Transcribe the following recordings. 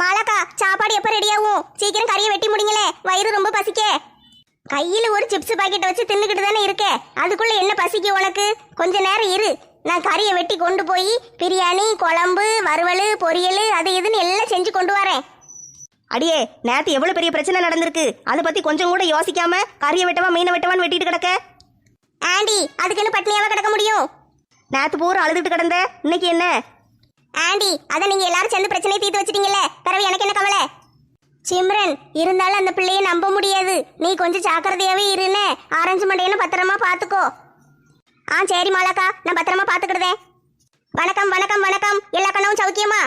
மாலாக்கா சாப்பாடு எப்ப ரெடியாகும் சீக்கிரம் கறியை வெட்டி முடிங்களே. வயிறு ரொம்ப பசிக்க. கையில ஒரு சிப்ஸ் பாக்கெட் வச்சு தின்னுக்கிட்டு தானே இருக்க. அதுக்குள்ள என்ன பசிக்கு உனக்கு? கொஞ்ச நேரம் இரு. நான் கறியை வெட்டி கொண்டு போய் பிரியாணி குழம்பு வறுவல் பொரியல் அது இதுன்னு எல்லாம் செஞ்சு கொண்டு வரேன். அடியே நேத்து எவ்வளவு பெரிய பிரச்சனை நடந்திருக்கு? அதை பத்தி கொஞ்சம் கூட யோசிக்காம கறியை வெட்டவா மீனை வெட்டவான்னு வெட்டிட்டு கிடக்க? ஆண்டி அதுக்குன்னு பட்னியாவா கிடக்க முடியும்? நேத்து பூரா அழுதுட்டு கிடந்த. இன்னைக்கு என்ன? ஆண்டி அதான் நீங்க எல்லாரும் சேர்ந்து பிரச்சனையை தீர்த்து வச்சிட்டீங்கல்ல. பிறகு எனக்கு என்ன கவலை? சிம்ரன் இருந்தாலும் அந்த பிள்ளையை நம்ப முடியாது. நீ கொஞ்சம் ஜாக்கிரதையாவே இருன்னு ஆரஞ்சு மண்டையன்னு பத்திரமா பாத்துக்கோ. ஆ சரி மாலாக்கா நான் பத்திரமா பாத்துக்கிடுதேன். வணக்கம் வணக்கம் வணக்கம். எல்லா கண்ணவும் சௌக்கியமா?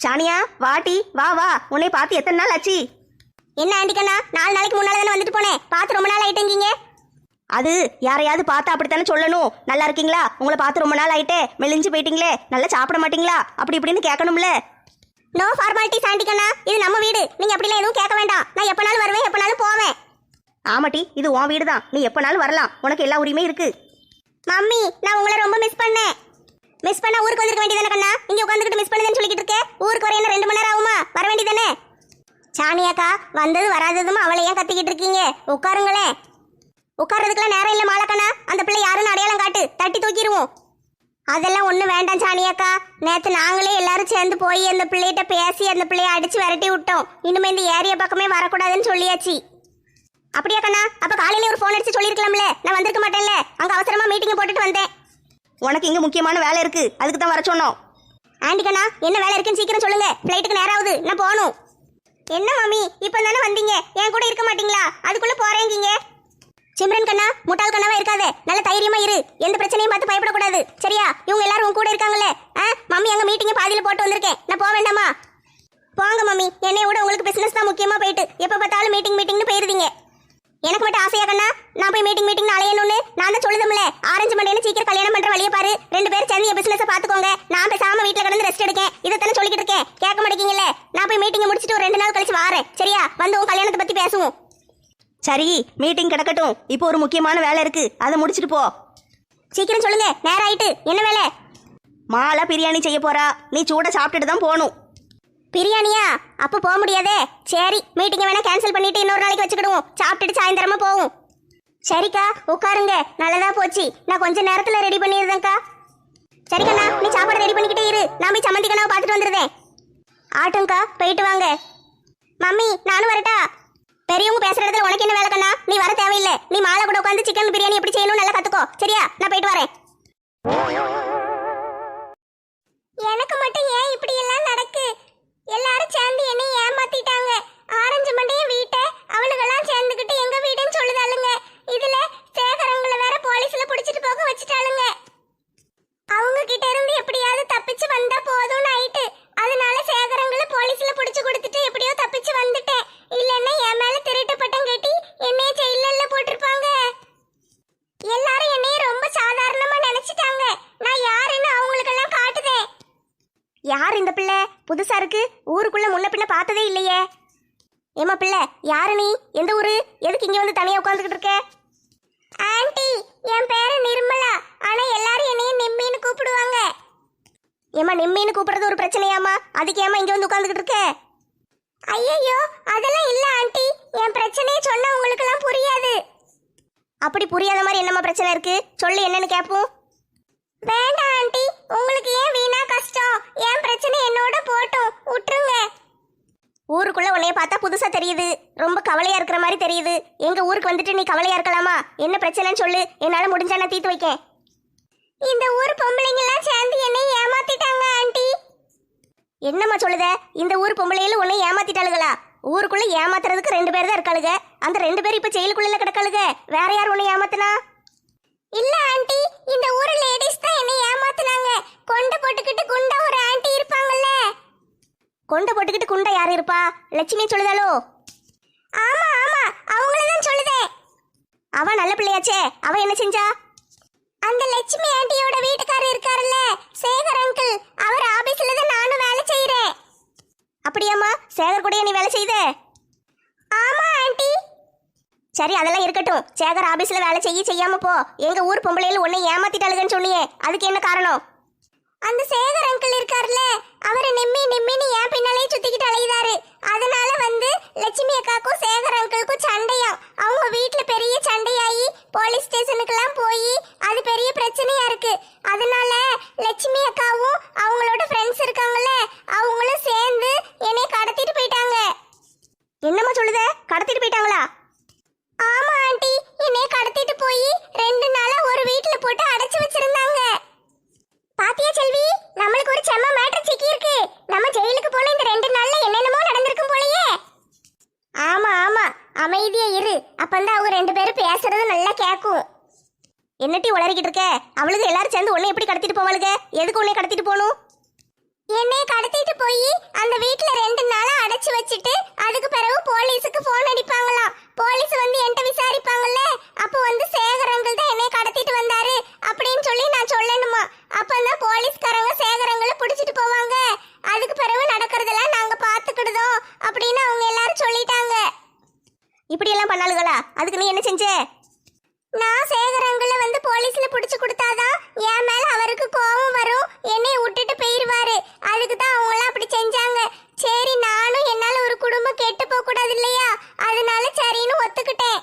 சானியா வாட்டி வா வா. உன்னை பார்த்து எத்தனை நாள் ஆச்சு? என்ன ஆண்டி கண்ணா நாலு நாளைக்கு முன்னால தானே வந்துட்டு போனேன். பார்த்து ரொம்ப நாள் ஆயிட்டீங்க அது யாரையாவது பார்த்தா அப்படித்தானே சொல்லணும்? நல்லா இருக்கீங்களா? உங்களை பார்த்து ரொம்ப நாள் ஆயிட்டே. மெலிஞ்சு போயிட்டீங்களே. நல்லா சாப்பிட மாட்டீங்களா? அப்படி இப்படின்னு கேட்கணும்ல. நோ ஃபார்மாலிட்டிஸ் ஆண்டி கண்ணா. இது நம்ம வீடு. நீங்க அப்படிலாம் எதுவும் கேட்க வேண்டாம். நான் எப்பனாலும் வருவேன் எப்பனாலும் போவேன். ஆமாட்டி இது உன் வீடு தான் நீ எப்பனாலும் வரலாம். உனக்கு எல்லா உரிமையும் இருக்கு. மம்மி நான் உங்களை ரொம்ப மிஸ் பண்ணேன். மிஸ் பண்ணா ஊருக்கு வந்திருக்க வேண்டியதானே கண்ணா? இங்க உட்காந்துக்கிட்டு மிஸ் பண்ணுதுன்னு சொல்லிக்கிட்டு இருக்கே. ஊருக்கு வர என்ன ரெண்டு மணி நேரம் ஆகுமா? வர வேண்டியதானே சாணியாக்கா வந்தது வராததும் அவளை ஏன் கத்திக்கிட்டு இருக்கீங்க? உட்காருங்களேன். உட்கார்றதுக்குலாம் நேரம் இல்லை மாலக்கண்ணா. அந்த பிள்ளை யாருன்னு அடையாளம் காட்டு. தட்டி தூக்கிடுவோம். அதெல்லாம் ஒன்றும் வேண்டாம் சாணியாக்கா நேற்று நாங்களே எல்லாரும் சேர்ந்து போய் அந்த பிள்ளைகிட்ட பேசி அந்த பிள்ளைய அடிச்சு விரட்டி விட்டோம். இனிமே இந்த ஏரியா பக்கமே வரக்கூடாதுன்னு சொல்லியாச்சு. அப்படியா கண்ணா அப்ப காலையில ஒரு ஃபோன் அடிச்சு சொல்லிருக்கலாம்ல நான் வந்திருக்க மாட்டேன்ல. அங்க அவசரமா மீட்டிங் போட்டுட்டு வந்தேன். உனக்கு இங்க முக்கியமான வேலை இருக்கு. அதுக்கு தான் வர சொன்னோம். ஆண்டி கண்ணா என்ன வேலை இருக்குன்னு சீக்கிரம் சொல்லுங்க. ஃப்ளைட்டுக்கு நேரம் ஆகுது நான் போகணும். என்ன மாமி இப்போ தானே வந்தீங்க? என் கூட இருக்க மாட்டீங்களா? அதுக்குள்ள போறேங்கீங்க சிம்ரன் கண்ணா முட்டாள் கண்ணாவா இருக்காத. நல்ல தைரியமா இரு. எந்த பிரச்சனையும் பார்த்து பயப்படக்கூடாது. சரியா? இவங்க எல்லாரும் உன் கூட இருக்காங்களே. ஆ? மம்மி அங்க மீட்டிங்க பாதியில போட்டு வந்திருக்கேன். நான் போக வேண்டாமா? போங்க மம்மி. என்னை விட உங்களுக்கு பிசினஸ் தான் முக்கியமா போயிட்டு. எப்ப பார்த்தாலும் மீட்டிங் மீட்டிங்னு போயிருதீங்க. எனக்கு மட்டும் ஆசையா கண்ணா? நான் போய் மீட்டிங் மீட்டிங் அலையணும்னு நான் தான் சொல்லுதும்ல. ஆரஞ்சு மண்டையில சீக்கிரம் கல்யாணம் பண்ற வழியை பாரு. ரெண்டு பேரும் சேர்ந்து என் பிசினஸ் பாத்துக்கோங்க நான் பேசாம வீட்டுல கிடந்து ரெஸ்ட் எடுக்கேன். இதைத்தானே சொல்லிக்கிட்டு இருக்கேன். கேட்க மாட்டேங்கல நான் போய் மீட்டிங் முடிச்சிட்டு ஒரு ரெண்டு நாள் கழிச்சு வாரேன். சரியா? வந்து உன் கல்யாணத்தை பத்தி பேசுவோம். சரி மீட்டிங் கிடக்கட்டும். இப்போ ஒரு முக்கியமான வேலை இருக்கு. அதை முடிச்சிட்டு போ. சீக்கிரம் சொல்லுங்க நேரம் ஆயிட்டு என்ன வேலை? மாலா பிரியாணி செய்ய போறா. நீ சூட சாப்பிட்டுட்டு தான் போகணும் பிரியாணியா? அப்ப போக முடியாதே. சரி மீட்டிங்கை வேணா கேன்சல் பண்ணிட்டு இன்னொரு நாளைக்கு வச்சுக்கிடுவோம். சாப்பிட்டுட்டு சாயந்தரமா போவோம். சரிக்கா உட்காருங்க. நல்லதா போச்சு. நான் கொஞ்ச நேரத்துல ரெடி பண்ணிடுறேன்க்கா. சரிக்கண்ணா நீ சாப்பாடு ரெடி பண்ணிக்கிட்டே இரு. நான் போய் சம்மந்தி பார்த்துட்டு வந்துடுறேன். ஆட்டோங்க்கா போயிட்டு வாங்க. மம்மி நானும் வரட்டா? பெரியவங்க பேசுற இடத்துல உனக்கு என்ன வேலை கண்ணா? நீ வர தேவையில்லை. நீ மாலை கூட உட்காந்து சிக்கன் பிரியாணி எப்படி செய்யணும் நல்லா கத்துக்கோ. சரியா? நான் போயிட்டு வரேன். எனக்கு மட்டும் ஏன் இப்படி எல்லாம் நடக்கு? எல்லாரும் சேர்ந்து என்னை ஏமாத்திட்டாங்க. ஆரஞ்சு மண்டையும் வீட்டை அவனுங்கெல்லாம் சேர்ந்துக்கிட்டு எங்க வீடுன்னு சொல்லுதாளுங்க. இதுல சேகரங்களை வேற போலீஸ்ல புடிச்சிட்டு போக வச்சுட்டாளுங்க. அவங்க கிட்ட இருந்து எப்படியாவது தப்பிச்சு வந்தா போதும்னு ஆயிட்டு அதனால சேகரங்களை போலீஸ்ல புடிச்சு கொடுத்துட்டு எப்படியோ தப்பிச்சு வந்துட்டேன். இல்லன்னா என் மேல திருட்டு பட்டம் கட்டி என்னைய ஜெயில போட்டிருப்பாங்க. எல்லாரும் என்னைய ரொம்ப சாதாரணமா நினைச்சிட்டாங்க. நான் யாருன்னு அவங்களுக்கெல்லாம் காட்டுதேன். யார் இந்த பிள்ளை? புதுசா இருக்கு. ஊருக்குள்ள முன்ன பின்ன பார்த்ததே இல்லையே. ஏமா பிள்ளை யாரு நீ? எந்த ஊரு? எதுக்கு இங்க வந்து தனியா உட்காந்துக்கிட்டு இருக்க? ஆன்ட்டி என் பேரு நிர்மலா. ஆனா எல்லாரும் என்னைய நிம்மின்னு கூப்பிடுவாங்க. ஏமா நிம்மின்னு கூப்பிடுறது ஒரு பிரச்சனையாமா அதுக்கு ஏமா இங்க வந்து உட்காந்துக்கிட்டு இருக்க? ஐயோ அதெல்லாம் இல்ல ஆண்டி. என் பிரச்சனையை சொன்னா உங்களுக்கு எல்லாம் புரியாது. அப்படி புரியாத மாதிரி என்னம்மா பிரச்சனை இருக்கு? சொல்லு என்னன்னு கேட்போம். வேண்டாம் ஆண்டி. உங்களுக்கு ஏன் வீணா கஷ்டம்? என் பிரச்சனை என்னோட போட்டும். விட்டுருங்க ஊருக்குள்ள உன்னைய பார்த்தா புதுசா தெரியுது. ரொம்ப கவலையா இருக்கிற மாதிரி தெரியுது. எங்க ஊருக்கு வந்துட்டு நீ கவலையா இருக்கலாமா? என்ன பிரச்சனைன்னு சொல்லு. என்னால முடிஞ்சா நான் தீர்த்து வைக்கேன். இந்த ஊர் பொம்பளைங்க எல்லாம் சேர்ந்து என்னை ஏமாத்திட்டாங்க ஆண்டி. என்னம்மா சொல்லுத? இந்த ஊர் பொம்பளையில உன்னை ஏமாத்திட்டாளுகளா? ஊருக்குள்ள ஏமாத்துறதுக்கு ரெண்டு பேர் தான் இருக்காளுங்க அந்த ரெண்டு பேர் இப்ப ஜெயிலுக்குள்ள கிடக்காளுங்க வேற யார் உன்னை ஏமாத்தினா? இல்ல ஆண்டி. இந்த ஊர் லேடிஸ் தான் என்னை ஏமாத்துனாங்க. கொண்ட போட்டுக்கிட்டு குண்டா ஒரு ஆண்டி இருப்பாங்கல்ல. கொண்ட போட்டுக்கிட்டு குண்டா யார் இருப்பா? லட்சுமி சொல்லுதாலோ ஆமா ஆமா. அவங்கள தான் சொல்லுதே அவ நல்ல பிள்ளையாச்சே. அவ என்ன செஞ்சா? அந்த லட்சுமி ஆண்டியோட வீட்டுக்காரர் இருக்காருல்ல சேகர் அங்கிள் அவர் ஆபீஸ்ல தான் நானும் வேலை செய்யறேன் அப்படியாம்மா சேகர் கூட நீ வேலை செய்த? ஆமா ஆண்டி. சரி அதெல்லாம் இருக்கட்டும். சேகர் ஆபீஸ்ல வேலை செய்ய செய்யாம போ. எங்க ஊர் பொம்பளையில உன்னை ஏமாத்திட்டாளுகன்னு சொன்னியே. அதுக்கு என்ன காரணம்? அந்த சேகர் அங்கிள் இருக்கார்ல அவர் நிம்மி நிம்மின்னு என் பின்னாலே சுத்திக்கிட்டு அலையுதாரு அதனால வந்து லட்சுமி அக்காக்கும் சேகர் அங்கிளுக்கும் சண்டையா அவங்க வீட்டுல பெரிய சண்டையாயி போலீஸ் ஸ்டேஷனுக்கெல்லாம் போய் அது பெரிய பிரச்சனையா இருக்கு. அதனால லட்சுமி அக்காவும் அவங்களோட ஃப்ரெண்ட்ஸ் இருக்காங்கல்ல அவங்களும் சேர்ந்து என்னை கடத்திட்டு போயிட்டாங்க. என்னம்மா சொல்லுத? கடத்திட்டு போயிட்டாங்களா? ஆமா ஆண்டி. என்னை கடத்திட்டு போய் ரெண்டு நாளா ஒரு வீட்டுல போட்டு அடைச்சு வச்சிருந்தாங்க. பாத்தியா செல்வி? நம்மளுக்கு ஒரு செம்ம மேட்டர் சிக்கி இருக்கு. நம்ம ஜெயிலுக்கு போன இந்த ரெண்டு நாள்ல என்னென்னமோ நடந்திருக்கும் போலயே. ஆமா ஆமா. அமைதியா இரு. அப்பந்தான் அவங்க ரெண்டு பேரும் பேசுறது நல்லா கேட்கும் என்னட்டி உளறிக்கிட்டு இருக்க? அவளுக்கு எல்லாரும் சேர்ந்து உன்னை எப்படி கடத்திட்டு போவாளுங்க? எதுக்கு உன்னை கடத்திட்டு போகணும்? என்னைய கடத்திட்டு போய் அந்த வீட்ல ரெண்டு நாளா அடைச்சு வச்சுட்டு அதுக்கு பிறகு போலீஸுக்கு போன் அடிப்பாங்களாம். போலீஸ் வந்து என்கிட்ட விசாரிப்பாங்கல்ல? அப்ப வந்து சேகர் அங்கிள் தான் என்னைய கடத்திட்டு வந்தாரு அப்படின்னு சொல்லி நான் சொல்லணுமா? அப்பதான் போலீஸ்காரங்க சேகரங்களை பிடிச்சிட்டு போவாங்க. அதுக்கு பிறகு நடக்கிறதெல்லாம் நாங்க பாத்துக்கிடுதோம் அப்படின்னு அவங்க எல்லாரும் சொல்லிட்டாங்க. இப்படி எல்லாம் பண்ணாளுகளா? அதுக்கு நீ என்ன செஞ்சே? நான் சேகரங்களை வந்து போலீஸ்ல புடிச்சு கொடுத்தாதான் என் மேல அவருக்கு கோபம் வரும். என்னை விட்டுட்டு போயிருவாரு. அதுக்கு தான் அவங்க எல்லாம் அப்படி செஞ்சாங்க. சரி நானும் என்னால ஒரு குடும்பம் கெட்டு போக கூடாது இல்லையா? அதனால சரின்னு ஒத்துக்கிட்டேன்.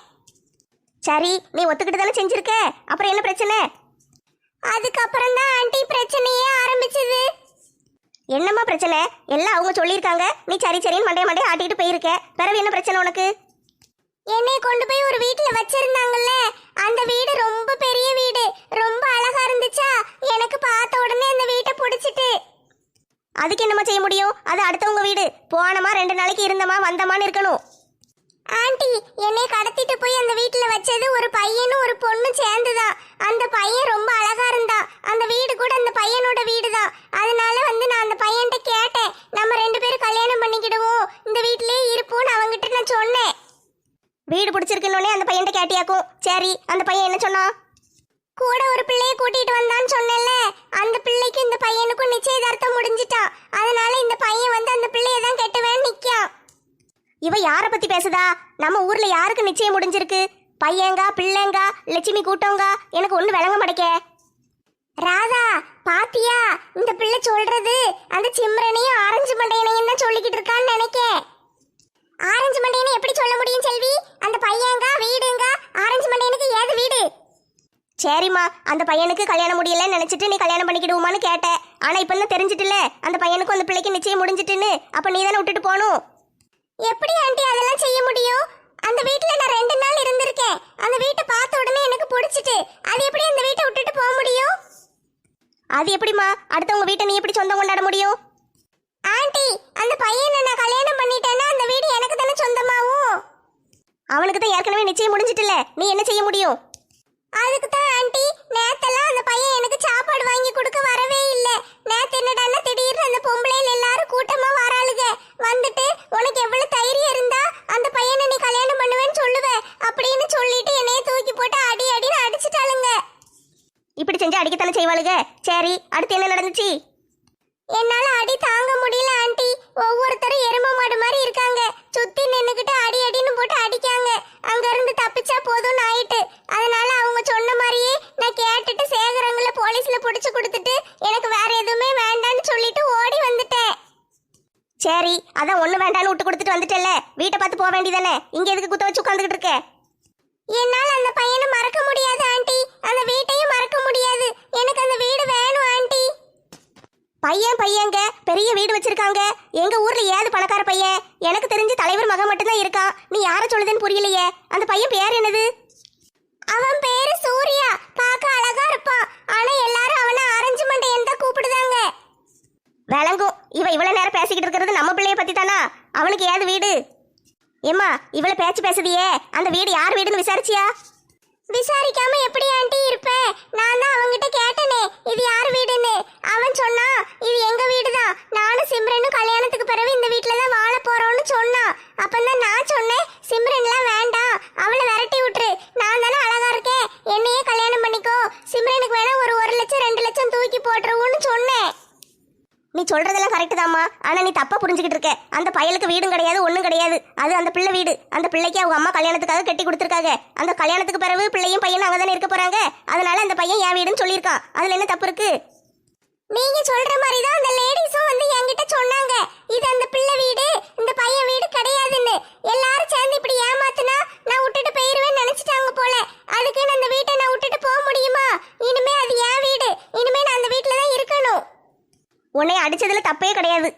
சரி நீ ஒத்துக்கிட்டு தானே செஞ்சிருக்க? அப்புறம் என்ன பிரச்சனை? அதுக்கப்புறம் தான் ஆண்டி பிரச்சனையே ஆரம்பிச்சது. என்னம்மா பிரச்சனை? எல்லாம் அவங்க சொல்லியிருக்காங்க. நீ சரி சரின்னு மண்டைய மண்டைய ஆட்டிட்டு போயிருக்க. பிறகு என்ன பிரச்சனை உனக்கு? என்னை கொண்டு போய் ஒரு வீட்ல வச்சிருந்தாங்கல்ல? அந்த வீடு ரொம்ப பெரிய வீடு. ரொம்ப அழகா இருந்துச்சா? எனக்கு பார்த்த உடனே அந்த வீட்டை பிடிச்சிட்டு. அதுக்கு என்னமா செய்ய முடியும்? அது அடுத்தவங்க வீடு. போனமா ரெண்டு நாளைக்கு இருந்தமா வந்தமான்னு இருக்கணும். ஆண்டி என்னை கடத்திட்டு போய் அந்த வீட்டுல வச்சது ஒரு பையனும் ஒரு பொண்ணும் சேர்ந்துதான். அந்த பையன் ரொம்ப அழகா இருந்தா அந்த வீடு கூட அந்த பையனோட வீடு தான் அதனால வந்து நான் அந்த பையன்கிட்ட கேட்டேன். நம்ம ரெண்டு பேரும் கல்யாணம் பண்ணிக்கிடுவோம். இந்த வீட்லயே இருப்போம்னு வீடு பிடிச்சிருக்குன்னொடனே அந்த பையன் கேட்டியாக்கும். சரி அந்த பையன் என்ன சொன்னான்? கூட ஒரு பிள்ளைய கூட்டிட்டு வந்தான்னு சொன்னேன்ல. அந்த பிள்ளைக்கும் இந்த பையனுக்கும் நிச்சயதார்த்தம் முடிஞ்சிட்டான் அதனால இந்த பையன் வந்து அந்த பிள்ளைய தான் கெட்டுவேன்னு நிக்கான் இவ யாரை பத்தி பேசுதா? நம்ம ஊர்ல யாருக்கு நிச்சயம் முடிஞ்சிருக்கு? பையங்கா பிள்ளைங்கா லட்சுமி கூட்டங்கா எனக்கு ஒண்ணு விளங்க மாட்டேக்கே. ராதா பாத்தியா? இந்த பிள்ளை சொல்றது அந்த சிம்ரனையும் ஆரஞ்சு மண்டையனையும் தான் சொல்லிக்கிட்டு இருக்கான்னு நினைக்கேன். ஆரஞ்சு மண்டையனை எப்படி சொல்ல முடியும் செல்வி? அந்த பையங்க வீடுங்க? ஆரஞ்சு மண்டையனுக்கு ஏது வீடு? சரிம்மா அந்த பையனுக்கு கல்யாணம் முடியலன்னு நினைச்சிட்டு நீ கல்யாணம் பண்ணிக்கிடுவோமான்னு கேட்டேன் ஆனா இப்ப தான் தெரிஞ்சிட்டுல அந்த பையனுக்கும் அந்த பிள்ளைக்கு நிச்சயம் முடிஞ்சிட்டுன்னு. அப்ப நீ தானே விட்டுட்டு போகணும்? எப்படி ஆண்டி அதெல்லாம் செய்ய முடியும்? அந்த வீட்ல நான் ரெண்டு நாள் இருந்திருக்கேன். அந்த வீட்டை பார்த்த உடனே எனக்கு பிடிச்சிட்டு. அது எப்படி அந்த வீட்டை விட்டுட்டு போக முடியும்? அது எப்படிம்மா? அடுத்தவங்க வீட்டை நீ எப்படி சொந்தம் கொண்டாட முடியும்? ஆண்டி அந்த பையனை நான் கல்யாணம் பண்ணிட்டேன்னா அந்த வீடு எனக்கு தானே சொந்தமாகும் அவனுக்கு தான் ஏற்கனவே நிச்சயம் முடிஞ்சிட்டுல. நீ என்ன செய்ய முடியும்? அதுக்கு தான் ஆண்டி நேத்தெல்லாம் அந்த பையன் எனக்கு சாப்பாடு வாங்கி கொடுக்க வரவே இல்ல. நேத்து என்னடான்னா திடீர்னு அந்த பொம்பளையில எல்லாரும் கூட்டமா வராளுக. வந்துட்டு உனக்கு எவ்வளவு தைரியம் இருந்தா அந்த பையனை நீ கல்யாணம் பண்ணுவேன்னு சொல்லுவ அப்படின்னு சொல்லிட்டு என்னைய தூக்கி போட்டு அடி அடின்னு அடிச்சிட்டாளுங்க. இப்படி செஞ்சு அடிக்கத்தானே செய்வாளுங்க சரி அடுத்து என்ன நடந்துச்சு? என்னால அடி தாங்க முடியல ஆண்டி. ஒவ்வொருத்தரும் எரும மாடு மாதிரி இருக்காங்க. சுத்தி நின்னுக்கிட்டு அடி அடின்னு போட்டு அடிக்காங்க. அங்க இருந்து தப்பிச்சா போதும்னு ஆயிட்டு. அதனால அவங்க சொன்ன மாதிரியே நான் கேட்டுட்டு சேகரங்களை போலீஸ்ல புடிச்சு கொடுத்துட்டு எனக்கு வேற எதுவுமே வேண்டாம்னு சொல்லிட்டு ஓடி வந்துட்டேன். சரி அதான் ஒண்ணு வேண்டான்னு விட்டு கொடுத்துட்டு வந்துட்டல வீட்டை பார்த்து போக வேண்டியதானே? இங்க எதுக்கு குத்த வச்சு உட்காந்துக்கிட்டு இருக்க? என்னால அந்த பையனை மறக்க முடியாது ஆண்டி. அந்த வீட்டையும் மறக்க முடியாது. எனக்கு அந்த வீடு வேணும் ஆண்டி. பையன் பையங்க பெரிய வீடு வச்சிருக்காங்க. எங்க ஊர்ல ஏது பணக்கார பையன். எனக்கு தெரிஞ்சு தலைவர் மகன் மட்டும்தான் இருக்கான். நீ யார சொல்லுதுன்னு புரியலையே. அந்த பையன் பேர் என்னது? அவன் பேரு சூர்யா. பார்க்க அழகா இருப்பான். ஆனா எல்லாரும் அவனை ஆரஞ்சு மண்டையன் தான் கூப்பிடுதாங்க. விளங்கும். இவ இவ்வளவு நேரம் பேசிக்கிட்டு இருக்கிறது நம்ம பிள்ளைய பத்தி தானா அவனுக்கு ஏது வீடு? ஏம்மா இவ்வளவு பேச்சு பேசுதியே. அந்த வீடு யார் வீடுன்னு விசாரிச்சியா? விசாரிக்காம எப்படி ஆண்டி இருப்பேன் நான் தான் அவன்கிட்ட கேட்டனே. இது யார் வீடுன்னு? அவன் சொன்னான் இது எங்க வீடு தான் நானும் சிம்ரனும் கல்யாணத்துக்கு பிறகு இந்த வீட்ல தான் வாழ போறோம்னு சொன்னான் அப்பந்தான் நான் சொன்னேன் சிம்ரன்லாம் வேண்டாம் அவளை விரட்டி விட்டுரு. நான் தானே அழகா இருக்கேன். என்னையே கல்யாணம் பண்ணிக்கோ. சிம்ரனுக்கு வேணா ஒரு ஒரு லட்சம் ரெண்டு லட்சம் தூக்கி போட்டுருவோன்னு சொன்னேன். நீ சொல்றதெல்லாம் கரெக்டு தாம்மா. ஆனா நீ தப்பா புரிஞ்சுக்கிட்டு இருக்க. அந்த பயலுக்கு வீடும் கிடையாது ஒண்ணும் கிடையாது. அது அந்த பிள்ளை வீடு. அந்த பிள்ளைக்கு அவங்க அம்மா கல்யாணத்துக்காக கட்டி கொடுத்துருக்காங்க. அந்த கல்யாணத்துக்கு பிறகு பிள்ளையும் பையனும் அங்கதானே இருக்க போறாங்க. அதனால அந்த பையன் என் வீடுன்னு சொல்லியிருக்கான். அதுல என்ன தப்பு இருக்கு? நீங்க சொல்ற மாதிரி தான் அந்த லேடிஸும் வந்து என்கிட்ட சொன்னாங்க. இது அந்த பிள்ளை வீடு இந்த பையன் வீடு கிடையாதுன்னு. எல்லாரும் சேர்ந்து இப்படி ஏமாத்துனா நான் விட்டுட்டு போயிருவேன்னு நினைச்சிட்டாங்க போல. அதுக்கு அந்த வீட்டை நான் விட்டுட்டு போக முடியுமா? இனிமே அது என் வீடு. இனிமே நான் அந்த வீட்ல தான் இருக்கணும். உன்னை அடிச்சதுல தப்பே கிடையாது.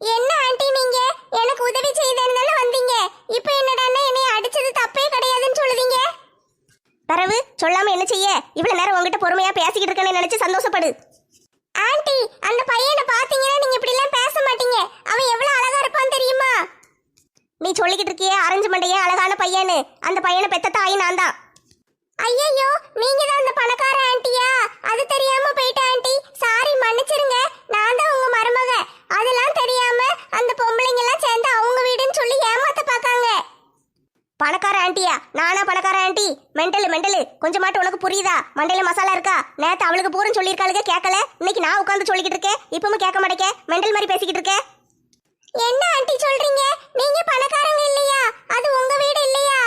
என்ன ஆண்டி நீங்க? எனக்கு உதவி செய்தேன்னு தானே வந்தீங்க. இப்போ என்னடான்னா என்னை அடிச்சது தப்பே கிடையாதுன்னு சொல்லுதீங்க? பிறகு சொல்லாம என்ன செய்ய? இவ்வளவு நேரம் உங்ககிட்ட பொறுமையா பேசிக்கிட்டு இருக்கேன்னு நினைச்சு சந்தோஷப்படு. ஆண்டி அந்த பையனை பாத்தீங்கன்னா நீங்க இப்படி எல்லாம் பேச மாட்டீங்க. அவன் எவ்வளவு அழகா இருப்பான் தெரியுமா? நீ சொல்லிக்கிட்டு இருக்கியே அரஞ்சு மண்டையே அழகான பையனு அந்த பையனை பெத்த தாய் நான் தான். ஐயையோ நீங்க தான் அந்த பணக்கார ஆண்டியா? அது தெரியாம போயிட்ட ஆண்டி. சாரி மன்னிச்சிருங்க. நான் தான் உங்க மருமக. அதெல்லாம் தெரியாம அந்த பொம்பளைங்க எல்லாம் சேர்ந்து அவங்க வீடுன்னு சொல்லி ஏமாத்த பார்க்காங்க. பணக்கார ஆண்டியா? நானா பணக்கார ஆண்டி? Mental mental. கொஞ்சமாட்டு உனக்கு புரியுதா? மண்டையில மசாலா இருக்கா? நேத்து அவளுக்கு பூரம் சொல்லியிருக்காளுங்க கேட்கல இன்னைக்கு நான் உட்காந்து சொல்லிக்கிட்டு இருக்கேன். இப்பவும் கேட்க மாட்டேங்க மெண்டல் மாதிரி பேசிக்கிட்டு இருக்கேன் என்ன ஆண்டி சொல்றீங்க? நீங்க பணக்காரங்க இல்லையா? அது உங்க வீடு இல்லையா?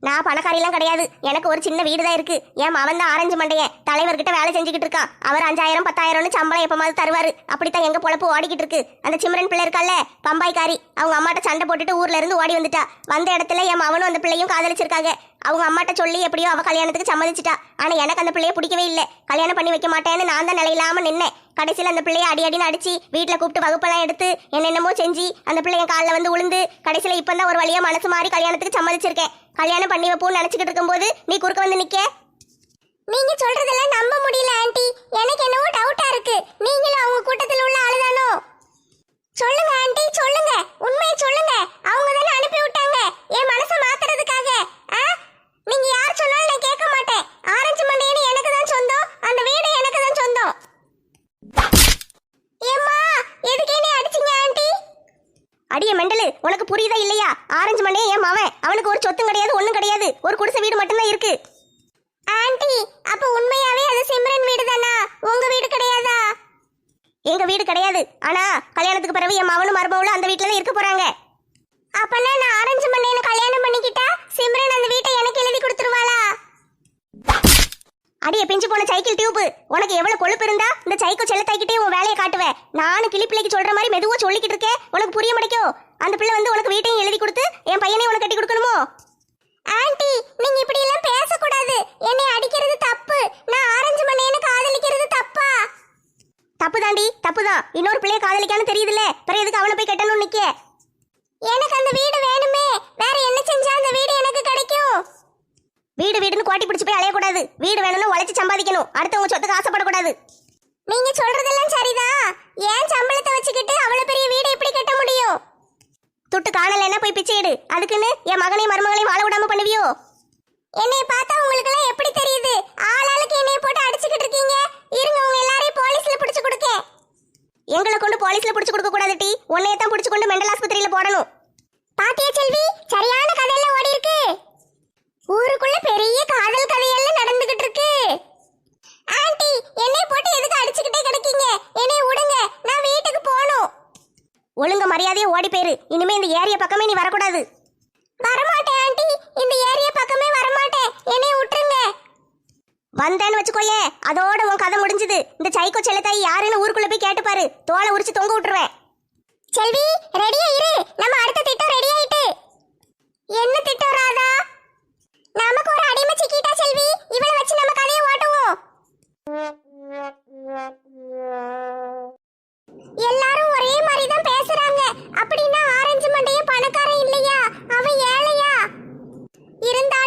நான் பணக்காரிலாம் கிடையாது. எனக்கு ஒரு சின்ன வீடு தான் இருக்கு. என் மவன் தான் ஆரஞ்சு மண்டையன் தலைவர்கிட்ட வேலை செஞ்சுக்கிட்டு இருக்கான். அவர் அஞ்சாயிரம் பத்தாயிரம்னு சம்பளம் எப்பமாவது தருவாரு. அப்படித்தான் எங்க பொழப்பு ஓடிக்கிட்டு இருக்கு. அந்த சிம்ரன் பிள்ளை இருக்கால பம்பாய்க்காரி அவங்க அம்மாட்ட சண்டை போட்டுட்டு ஊர்ல இருந்து ஓடி வந்துட்டா. வந்த இடத்துல என் மவனும் அந்த பிள்ளையும் காதலிச்சிருக்காங்க. அவங்க அம்மாட்ட சொல்லி எப்படியோ அவ கல்யாணத்துக்கு சம்மதிச்சிட்டா. ஆனா எனக்கு அந்த பிள்ளைய பிடிக்கவே இல்லை. கல்யாணம் பண்ணி வைக்க மாட்டேன்னு நான் தான் நிலையில்லாம நின்னேன். கடைசியில் அந்த பிள்ளைய அடி அடின்னு அடிச்சு வீட்டில் கூப்பிட்டு வகுப்பெல்லாம் எடுத்து என்னென்னமோ செஞ்சு அந்த பிள்ளைய காலில் வந்து உளுந்து கடைசியில் இப்போ தான் ஒரு வழியா மனசு மாறி கல்யாணத்துக்கு சம்மதிச்சிருக்கேன். கல்யாணம் பண்ணி வைப்போம்னு நினச்சிக்கிட்டு இருக்கும்போது நீ குறுக்க வந்து நிற்க நீங்க சொல்றதெல்லாம் நம்ப முடியல ஆண்டி. எனக்கு என்னவோ டவுட்டா இருக்கு. நீங்களும் அவங்க கூட்டத்தில் உள்ள ஆளுதானோ? சொல்லுங்க ஆண்டி சொல்லுங்க. உண்மையை சொல்லுங்க. அவங்க தானே அனுப்பி விட்டாங்க. என் மனசை மாத்துறதுக்காக. நீங்க யார் சொன்னாலும் நான் கேட்க மாட்டேன். ஆரஞ்சு மண்டையனு எனக்கு தான் சொந்தம் அந்த வீடு எனக்கு தான் சொந்தம். ஏம்மா எதுக்கு என்ன அடிச்சீங்க ஆண்டி? அடியே மெண்டலு உனக்கு புரியுதா இல்லையா? ஆரஞ்சு மண்டையன் ஏன் மவன் அவனுக்கு ஒரு சொத்தும் கிடையாது ஒன்றும் கிடையாது. ஒரு குடிசை வீடு மட்டும்தான் இருக்கு. ஆண்டி அப்ப உண்மையாவே அது சிம்ரன் வீடு தானா உங்க வீடு கிடையாதா? எங்க வீடு கிடையாது. ஆனா கல்யாணத்துக்கு பிறகு என் மவனும் மருமகளும் அந்த வீட்டில் தான் இருக்க போறாங்க. அப்பனா நான் ஆரஞ்சு மண்டையனை கல்யாணம் பண்ணிக்கிட்டா சிம்ரன் அந்த வீட்டை எனக்கு எழுதி கொடுத்துருவாளா? அடியே பிஞ்சு போன சைக்கிள் டியூப் உனக்கு எவ்வளவு கொழுப்பு இருந்தா இந்த சைக்கோ செல்லத்தாக்கிட்டே உன் வேலையை காட்டுவேன் நானும் கிளி பிள்ளைக்கு சொல்ற மாதிரி மெதுவா சொல்லிக்கிட்டு இருக்கேன் உனக்கு புரிய மாட்டேக்கோ? அந்த பிள்ளை வந்து உனக்கு வீட்டையும் எழுதி கொடுத்து என் பையனையும் உனக்கு கட்டி கொடுக்கணுமோ? ஆண்டி நீங்க இப்படி எல்லாம் பேசக்கூடாது. என்னை அடிக்கிறது தப்பு. நான் ஆரஞ்சு மண்டையனை காதலிக்கிறது தப்பா? தப்பு தாண்டி தப்பு தான் இன்னொரு பிள்ளைய காதலிக்கான்னு தெரியுதுல்ல. பிறகு எதுக்கு அவனை போய் கட்டணும்னு நிக்க எனக்கு அந்த வீடு வேணுமே. வேற என்ன செஞ்சா அந்த வீடு எனக்கு கிடைக்கும்? வீடு வீடுன்னு கோட்டி பிடிச்சு போய் அலையக்கூடாது. வீடு வேணும்னு உழைச்சு சம்பாதிக்கணும். அடுத்தவங்க சொத்துக்கு ஆசைப்படக்கூடாது. நீங்க சொல்றதெல்லாம் சரிதான் ஏன் சம்பளத்தை வச்சுக்கிட்டு அவ்வளவு பெரிய வீடு எப்படி கட்ட முடியும்? துட்டு காணலைன்னா போய் பிச்சை அதுக்குன்னு என் மகனையும் மருமகளையும் வாழ விடாம பண்ணுவியோ? என்னை பார்த்தா உங்களுக்கு எல்லாம் எப்படி தெரியுது? ஆளாளுக்கு என்னைய போட்டு அடிச்சுக்கிட்டு இருக்கீங்க. இருங்க உங்க எல்லாரையும் போலீஸ்ல பிடிச்சு கொடுக்க எங்களை கொண்டு போலீஸ்ல பிடிச்சு கொடுக்க கூடாது டி. உன்னைய தான் பிடிச்சு கொண்டு மெண்டல் ஆஸ்பத்திரியில போடணும். பாத்தியா செல்வி? சரியான கதையெல்லாம் ஓடி இருக்கு ஊருக்குள்ள பெரிய காதல் கதையெல்லாம் நடந்துகிட்டு இருக்கு. ஆண்டி என்னை போட்டு எதுக்கு அடிச்சுக்கிட்டே கிடக்கீங்க? என்னை விடுங்க நான் வீட்டுக்கு போகணும். ஒழுங்க மரியாதையா ஓடி போயிரு. இனிமே இந்த ஏரியா பக்கமே நீ வரக்கூடாது. வரமாட்டேன் ஆண்டி. இந்த ஏரியா பக்கமே வரமாட்டேன். என்னை விட்டுருங்க வந்தேன்னு வச்சுக்கோயே அதோட உன் கதை முடிஞ்சது. இந்த சைக்கோ செல்லத்தாய் யாருன்னு ஊருக்குள்ள போய் கேட்டுப்பாரு. தோலை உரிச்சு தொங்க விட்டுருவேன். செல்வி ரெடியா இரு. நம்ம அடுத்த திட்டம் ரெடி ஆயிட்டு. என்ன திட்டம் ராதா? நமக்கு ஒரு அடிமை சிக்கிட்டா செல்வி இவளை வச்சு நம்ம கதையை ஓட்டுவோம். எல்லாரும் ஒரே மாதிரி தான் பேசுறாங்க. அப்படின்னா ஆரஞ்சு மண்டையும் பணக்காரன் இல்லையா? அவன் ஏழையா? இருந்தாலும்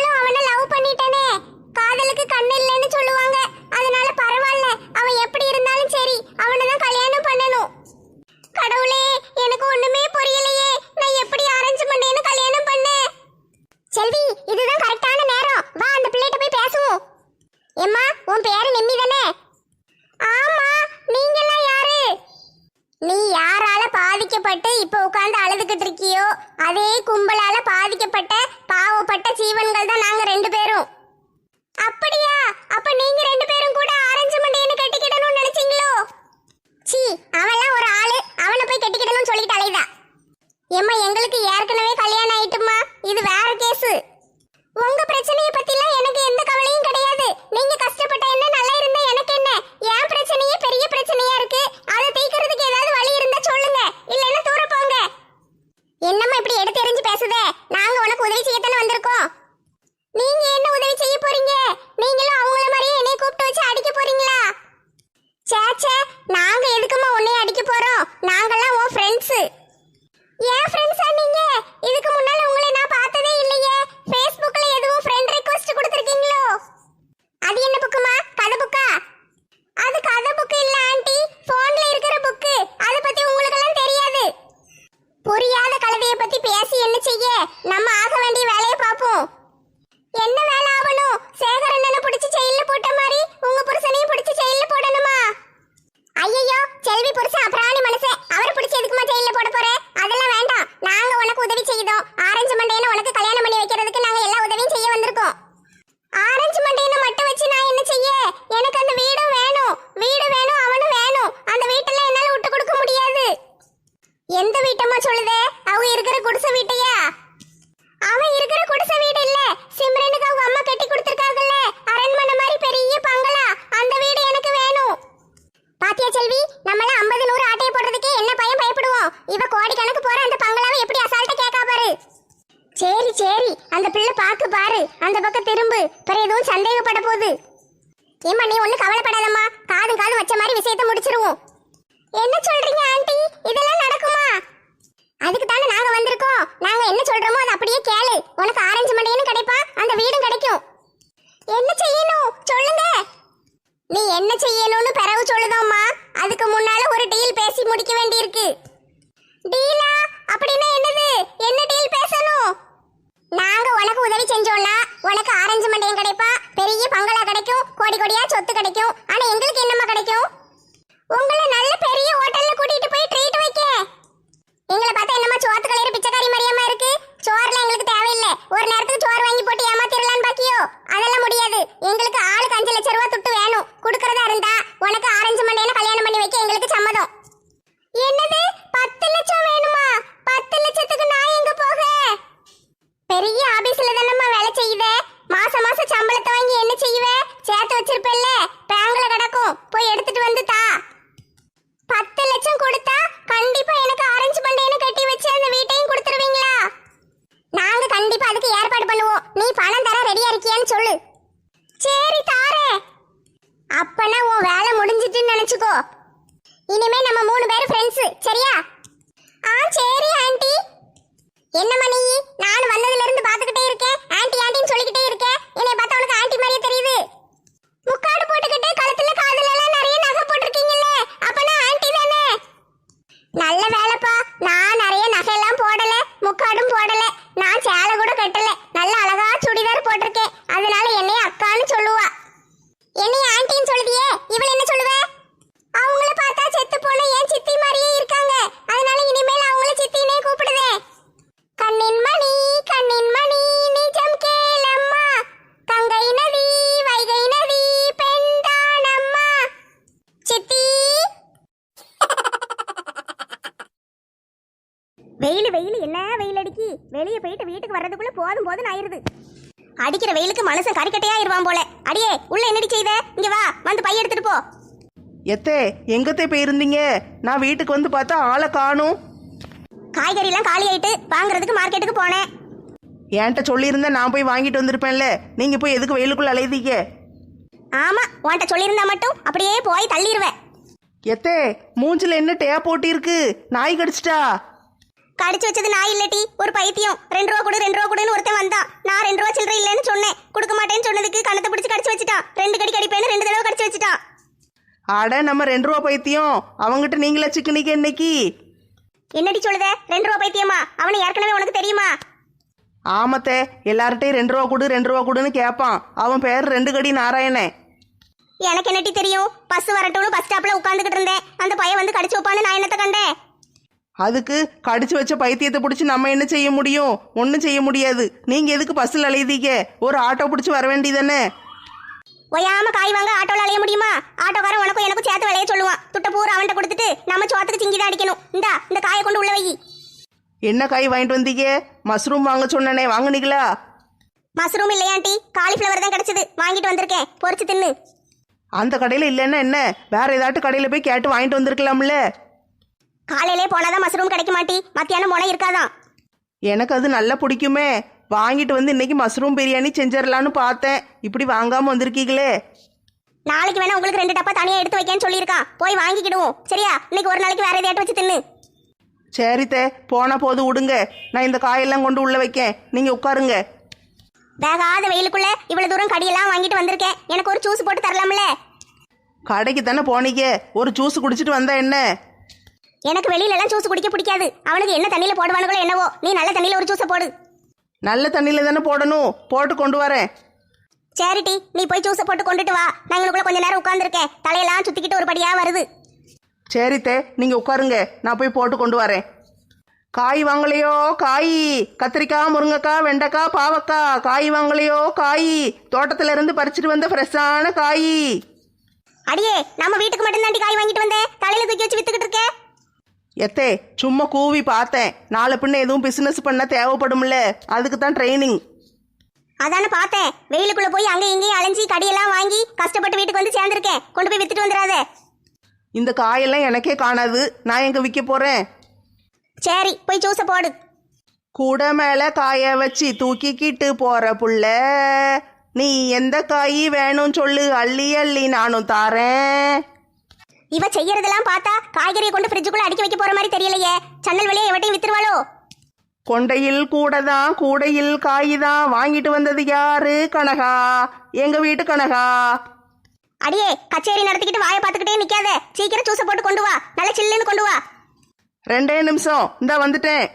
那么。சரி அந்த பிள்ளை பாக்கு பாரு. அந்த பக்கம் திரும்பு. பிற எதுவும் சந்தேகப்பட போகுது. ஏம்மா நீ ஒன்றும் கவலைப்படாதம்மா. காது காது வச்ச மாதிரி விஷயத்தை முடிச்சிருவோம். என்ன சொல்றீங்க ஆண்டி? இதெல்லாம் நடக்குமா? அதுக்கு தானே நாங்க வந்திருக்கோம். நாங்க என்ன சொல்றோமோ அதை அப்படியே கேளு. உனக்கு ஆரஞ்சு மண்டையும் கிடைப்பா அந்த வீடும் கிடைக்கும். என்ன செய்யணும்? சொல்லுங்க. நீ என்ன செய்யணும்னு பிறகு சொல்லுதோம்மா. அதுக்கு முன்னால ஒரு டீல் பேசி முடிக்க வேண்டியிருக்கு. டீலா அப்படின்னா என்னது? என்ன டீல் பேசணும்? நாங்க உனக்கு உதவி செஞ்சோம்னா உனக்கு ஆரஞ்சு மண்டையும் கிடைப்பா? பெரிய பங்களா கிடைக்கும் கோடி கோடியா சொத்து கிடைக்கும். ஆனா எங்களுக்கு என்னமா கிடைக்கும் உங்களை நல்ல பெரிய ஹோட்டல்ல கூட்டிட்டு போய் ட்ரீட் வைக்க எங்களை பார்த்தா என்னமா சோத்து கலையிற பிச்சைக்காரி மரியமா இருக்கு சோறுல எங்களுக்கு தேவையில்லை ஒரு நேரத்துக்கு சோறு வாங்கி போட்டு ஏமாத்திரலான்னு பாக்கியோ அதெல்லாம் முடியாது எங்களுக்கு ஆளுக்கு அஞ்சு லட்சம் ரூபா துட்டு வேணும் கொடுக்கறதா இருந்தா உனக்கு ஆரஞ்சு மண்டையில கல்யாணம் பண்ணி வைக்க எங்களுக்கு சம்மதம் என்னது பத்து லட்சம் வேணுமா பத்து லட்சத்துக்கு நான் எங்க போக பெரிய ஆபீஸ்ல தானம்மா வேலை செய்யுத மாசம் மாசம் சம்பளத்தை வாங்கி என்ன செய்வ சேர்த்து வச்சிருப்பல்ல பேங்க்ல கிடக்கும் போய் எடுத்துட்டு வந்து தா பத்து லட்சம் கொடுத்தா கண்டிப்பா எனக்கு ஆரஞ்சு மண்டையனை கட்டி வச்சு அந்த வீட்டையும் கொடுத்துருவீங்களா நாங்க கண்டிப்பா அதுக்கு ஏற்பாடு பண்ணுவோம் நீ பணம் தர ரெடியா இருக்கியான்னு சொல்லு சரி தாரேன் அப்பனா உன் வேலை முடிஞ்சிட்டுன்னு நினைச்சுக்கோ. இனிமே நம்ம மூணு பேரும் ஃப்ரெண்ட்ஸ் சரியா? ஆ சரி ஆண்டி. என்னம்மா நீ? நான் வந்ததுல இருந்து பாத்துக்கிட்டே இருக்கேன். ஆண்டி ஆண்டின்னு சொல்லிக்கிட்டே இருக்கேன். என்னை பார்த்தா உனக்கு ஆண்டி மாதிரியே தெரியுது. முக்காடு போட்டுக்கிட்டு கழுத்துல காதுல எல்லாம் நிறைய நகை போட்டிருக்கீங்கல்ல. அப்பனா ஆண்டி தானே? நல்ல வேலைப்பா. நான் நிறைய நகையெல்லாம் போடல. முக்காடும் போடல. நான் சேலை கூட கட்டல. நல்ல அழகா சுடிதார் போட்டிருக்கேன். அதனால என்னைய அக்கான்னு சொல்லுவா. என்னைய ஆண்டின்னு சொல்லுதியே? இவள் என்ன சொல்லுவ? அவங்கள பார்த்தா செத்து போன என் சித்தி மாதிரியே இருக்காங்க. அதனால இனிமேல் அவங்கள சித்தினே கூப்பிடுவேன் கண்ணின் மணி கண்ணின் மணி நிஜம் கேளம்மா. கங்கை நதி வைகை நதி பெண்தானம்மா. சித்தி. வெயில் வெயில். என்ன வெயில் அடிக்கி வெளியே போயிட்டு வீட்டுக்கு வர்றதுக்குள்ள போதும் போதும் ஆயிருது. அடிக்கிற வெயிலுக்கு மனுஷன் கறிக்கட்டையா இருவான் போல. அடியே உள்ள என்னடி செய்த? இங்க வா வந்து பைய எடுத்துட்டு போ. எத்தே எங்கத்தே போயிருந்தீங்க? நான் வீட்டுக்கு வந்து பார்த்தா ஆளை காணும். காய்கறி எல்லாம் காலி ஆயிட்டு வாங்குறதுக்கு மார்க்கெட்டுக்கு போனேன். என்கிட்ட சொல்லியிருந்தா நான் போய் வாங்கிட்டு வந்திருப்பேன்ல. நீங்க போய் எதுக்கு வெயிலுக்குள்ள அலையுதீங்க? ஆமா உன்கிட்ட சொல்லியிருந்தா மட்டும் அப்படியே போய் தள்ளிடுவேன் எத்தே மூஞ்சில என்ன டே போட்டி இருக்கு நாய் கடிச்சிட்டா? கடிச்சு வச்சது நான் இல்லட்டி ஒரு பைத்தியம். ரெண்டு ரூபா கொடு ரெண்டு ரூபா கொடுன்னு ஒருத்தன் வந்தான். நான் ரெண்டு ரூபா சில்லறை இல்லைன்னு சொன்னேன். கொடுக்க மாட்டேன்னு சொன்னதுக்கு கணத்தை பிடிச்சு கடிச்சு வச்சுட்டான் ரெண்டு கடி கடிப்பேன்னு ரெண்டு தடவை கடிச்சு வச்சுட்டான் அட நம்ம ரெண்டு ரூபா பைத்தியம். அவங்கிட்ட நீங்களே சிக்கனிக்கு இன்னைக்கு? என்னடி சொல்லுத? ரெண்டு ரூபா பைத்தியமா? அவனை ஏற்கனவே உனக்கு தெரியுமா? ஆமத்தே எல்லார்ட்டையும் ரெண்டு ரூபா கொடு ரெண்டு ரூபா கொடுன்னு கேட்பான் அவன் பேர் ரெண்டு கடி நாராயணன் எனக்கு என்னட்டி தெரியும்? பஸ் வரட்டும்னு பஸ் ஸ்டாப்ல உட்காந்துக்கிட்டு இருந்தேன். அந்த பையன் வந்து கடிச்சு வைப்பான்னு நான் என்னத்த கண்டேன்? அதுக்கு கடிச்சு வச்ச பைத்தியத்தை பிடிச்சி நம்ம என்ன செய்ய முடியும்? ஒன்றும் செய்ய முடியாது. நீங்க எதுக்கு பஸ்ஸில் அலையுதீங்க? ஒரு ஆட்டோ பிடிச்சி வர வேண்டியதானே ஒயாம காய் வாங்க ஆட்டோல அலைய முடியுமா? ஆட்டோக்காரன் உனக்கும் எனக்கும் சேர்த்து விளைய சொல்லுவான். துட்ட பூரா அவன்கிட்ட கொடுத்துட்டு நம்ம சோத்துக்கு சிங்கி தான் அடிக்கணும். இந்தா இந்த காயை கொண்டு உள்ள வை. என்ன காய் வாங்கிட்டு வந்தீங்க? மஷ்ரூம் வாங்க சொன்னனே வாங்குனீங்களா? மஷ்ரூம் இல்லையாண்டி காலிஃப்ளவர் தான் கிடைச்சது. வாங்கிட்டு வந்திருக்கேன். பொரிச்சு தின்னு. அந்த கடையில் இல்லைன்னா என்ன? வேற ஏதாட்டு கடையில் போய் கேட்டு வாங்கிட்டு வந்திருக்கலாம்ல? காலையிலே போனாதான் மஷ்ரூம் கிடைக்க மாட்டி. மத்தியானம் போனா இருக்காதான். எனக்கு அது நல்லா பிடிக்குமே. வாங்கிட்டு வந்து இன்னைக்கு மஷ்ரூம் பிரியாணி செஞ்சிடலான்னு பார்த்தேன். இப்படி வாங்காம வந்திருக்கீங்களே. நாளைக்கு வேணா உங்களுக்கு ரெண்டு டப்பா தனியா எடுத்து வைக்கேன்னு சொல்லியிருக்கான் போய் வாங்கிக்கிடுவோம். சரியா? இன்னைக்கு ஒரு நாளைக்கு வேற எதையாட்டு வச்சு தின்னு. சரித்தே போனா போது விடுங்க நான் இந்த காயெல்லாம் கொண்டு உள்ள வைக்கேன். நீங்க உட்காருங்க. வேகாத வெயிலுக்குள்ள இவ்வளவு தூரம் கடியெல்லாம் வாங்கிட்டு வந்திருக்கேன். எனக்கு ஒரு ஜூஸ் போட்டு தரலாம்ல. கடைக்கு தானே போனீங்க. ஒரு ஜூஸ் குடிச்சிட்டு வந்தா என்ன? எனக்கு வெளியில எல்லாம் ஜூஸ் குடிக்க பிடிக்காது. அவனுக்கு என்ன தண்ணியில போடுவானுங்களோ என்னவோ நீ நல்ல தண்ணியில ஒரு ஜூஸை போடு. நல்ல தண்ணியில தானே போடணும். போட்டு கொண்டு வரேன். சேரிட்டி நீ போய் ஜூஸை போட்டு கொண்டுட்டு வா. நான் இங்களுக்குள்ள கொஞ்ச நேரம் உட்காந்துருக்கேன் தலையெல்லாம் சுத்திக்கிட்டு ஒரு படியா வருது. சரித்தே நீங்க உட்காருங்க. நான் போய் போட்டு கொண்டு வரேன். காய் வாங்கலையோ? காய். கத்திரிக்காய் முருங்கைக்காய் வெண்டைக்காய் பாவக்காய். காய் வாங்கலையோ? காய். தோட்டத்துல இருந்து பறிச்சிட்டு வந்த ஃப்ரெஷ்ஷான காய். அடியே நம்ம வீட்டுக்கு மட்டும் தாண்டி காய் வாங்கிட்டு வந்தேன் தலையில தூக்கி வச்சு வித்துக்கிட்டு இருக்க? எத்தே சும்மா கூவி பார்த்தேன். நாளை பின்ன எதுவும் பிசினஸ் பண்ண தேவைப்படும்ல. அதுக்கு தான் ட்ரைனிங் அதானே பார்த்தேன். வெயிலுக்குள்ள போய் அங்க இங்கேயும் அலைஞ்சி கடியெல்லாம் வாங்கி கஷ்டப்பட்டு வீட்டுக்கு வந்து சேர்ந்திருக்கேன். கொண்டு போய் வித்துட்டு வந்துடாத. இந்த காயெல்லாம் எனக்கே காணாது. நான் எங்க விற்க போறேன்? சரி போய் ஜூஸை போடு. கூட மேல காய வச்சு தூக்கிக்கிட்டு போற புள்ள நீ எந்த காய் வேணும் சொல்லு. அள்ளி அள்ளி நானும் தாரேன். இவ செய்யறதெல்லாம் பார்த்தா காய்கறியை கொண்டு ஃப்ரிட்ஜுக்குள்ள அடுக்கி வைக்க போற மாதிரி தெரியலையே. சன்னல் வழியா எவட்டையும் வித்துருவாளோ? கொண்டையில் கூட தான் கூடையில் காய் தான் வாங்கிட்டு வந்தது யாரு? கனகா. எங்க வீட்டு கனகா? அடியே கச்சேரி நடத்திக்கிட்டு வாயை பார்த்துக்கிட்டே நிக்காத. சீக்கிரம் ஜூஸை போட்டு கொண்டு வா. நல்ல சில்லுன்னு கொண்டு வா. ரெண்டே நிமிஷம். இந்த வந்துட்டேன்.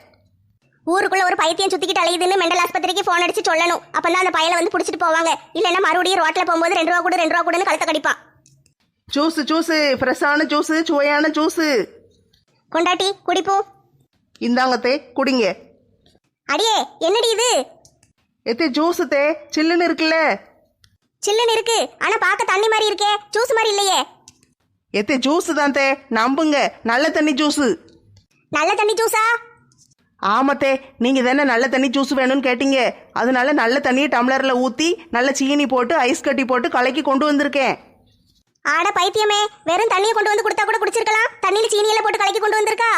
ஊருக்குள்ள ஒரு பைத்தியம் சுத்திக்கிட்டு அலையுதுன்னு மெண்டல் ஆஸ்பத்திரிக்கு போன் அடிச்சு சொல்லணும். அப்பதான் அந்த பையலை வந்து புடிச்சிட்டு போவாங்க. இல்லைன்னா மறுபடியும் ரோட்ல போகும்போது ரெண்டு ரூபா கூட ரெண்டு ரூபா கூடன்னு கழுத்த கடிப்பான். ஜூஸ் ஜூஸ் ஃப்ரெஷ்ஷான ஜூஸ் சுவையான ஜூஸ். கொண்டாட்டி குடிப்போம். இந்தாங்கத்தே குடிங்க. அடியே என்னடி இது? எத்தே ஜூஸ் தே சில்லுன்னு இருக்குல்ல. சில்லுன்னு இருக்கு. ஆனா பார்க்க தண்ணி மாதிரி இருக்கே. ஜூஸ் மாதிரி இல்லையே. எத்தே ஜூஸ் தான் தே நம்புங்க. நல்ல தண்ணி ஜூஸ். நல்ல தண்ணி ஜூஸா? ஆமாத்தே நீங்க தானே நல்ல தண்ணி ஜூஸ் வேணும்னு கேட்டீங்க. அதனால நல்ல தண்ணியை டம்ளர்ல ஊத்தி நல்ல சீனி போட்டு ஐஸ் கட்டி போட்டு கலக்கி கொண்டு வந்திருக்கேன். ஆட பைத்தியமே வெறும் தண்ணியை கொண்டு வந்து கொடுத்தா கூட குடிச்சிருக்கலாம். தண்ணியில் சீனியெல்லாம் போட்டு கலக்கி கொண்டு வந்திருக்கா?